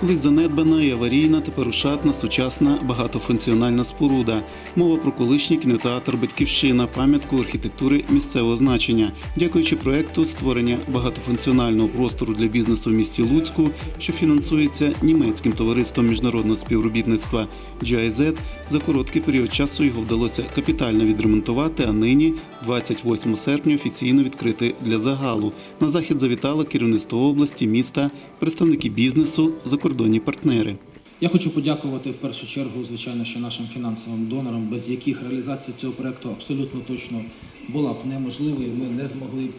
Колись занедбана і аварійна, тепер ушатна, сучасна, багатофункціональна споруда. Мова про колишній кінотеатр Батьківщина, пам'ятку архітектури місцевого значення. Дякуючи проекту створення багатофункціонального простору для бізнесу в місті Луцьку, що фінансується німецьким товариством міжнародного співробітництва GIZ, за короткий період часу його вдалося капітально відремонтувати, а нині, 28 серпня, офіційно відкрити для загалу. На захід завітало керівництво області, міста, представники бізнесу, закордонні партнери. Я хочу подякувати в першу чергу, звичайно, що нашим фінансовим донорам, без яких реалізація цього проекту абсолютно точно була б неможливою. Ми не змогли б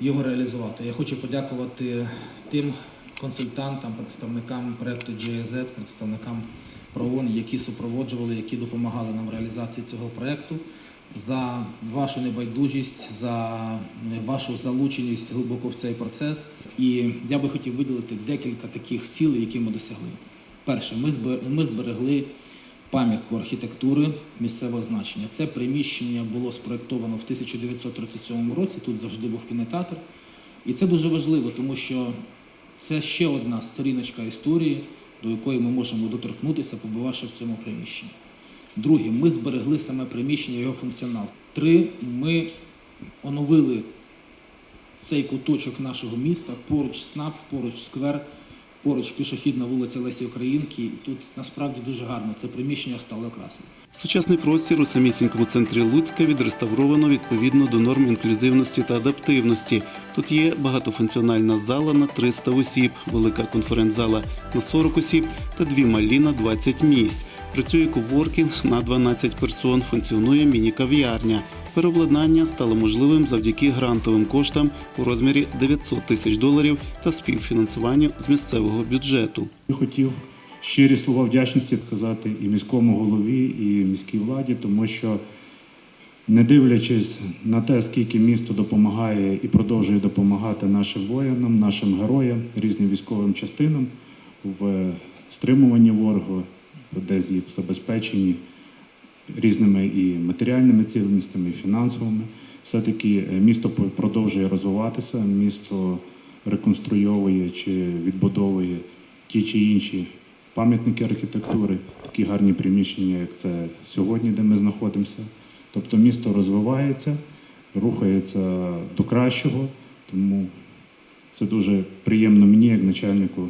його реалізувати. Я хочу подякувати тим консультантам, представникам проекту GIZ, представникам ПРООН, які супроводжували, які допомагали нам в реалізації цього проекту. За вашу небайдужість, за вашу залученість глибоко в цей процес. І я би хотів виділити декілька таких цілей, які ми досягли. Перше, ми зберегли пам'ятку архітектури місцевого значення. Це приміщення було спроєктовано в 1937 році. Тут завжди був кінотеатр. І це дуже важливо, тому що це ще одна сторіночка історії, до якої ми можемо доторкнутися, побувавши в цьому приміщенні. Друге, ми зберегли саме приміщення, його функціонал. Три, ми оновили цей куточок нашого міста, поруч СНАП, поруч сквер, поруч пішохідна вулиця Лесі Українки. Тут насправді дуже гарно. Це приміщення стало красивим. Сучасний простір у самісінькому центрі Луцька відреставровано відповідно до норм інклюзивності та адаптивності. Тут є багатофункціональна зала на 300 осіб, велика конференц-зала на 40 осіб та дві малі на 20 місць. Працює коворкінг на 12 персон, функціонує міні-кав'ярня. Переобладнання стало можливим завдяки грантовим коштам у розмірі 900 тисяч доларів та співфінансуванню з місцевого бюджету. Хотів щирі слова вдячності сказати і міському голові, і міській владі, тому що, не дивлячись на те, скільки місто допомагає і продовжує допомагати нашим воїнам, нашим героям, різним військовим частинам в стримуванні ворогу, десь їх забезпеченні різними і матеріальними цінностями, і фінансовими. Все-таки е, місто продовжує розвиватися, місто реконструйовує чи відбудовує ті чи інші пам'ятники архітектури, такі гарні приміщення, як це сьогодні, де ми знаходимося. Тобто місто розвивається, рухається до кращого, тому це дуже приємно мені, як начальнику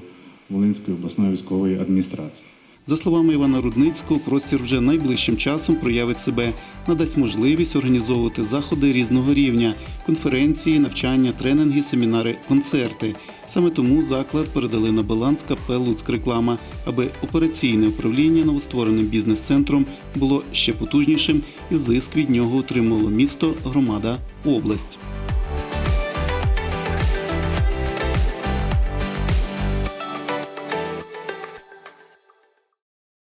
Волинської обласної військової адміністрації. За словами Івана Рудницького, простір вже найближчим часом проявить себе, надасть можливість організовувати заходи різного рівня, конференції, навчання, тренінги, семінари, концерти. Саме тому заклад передали на баланс КП «Луцьк-Реклама», аби операційне управління новоствореним бізнес-центром було ще потужнішим і зиск від нього отримало місто, громада, область.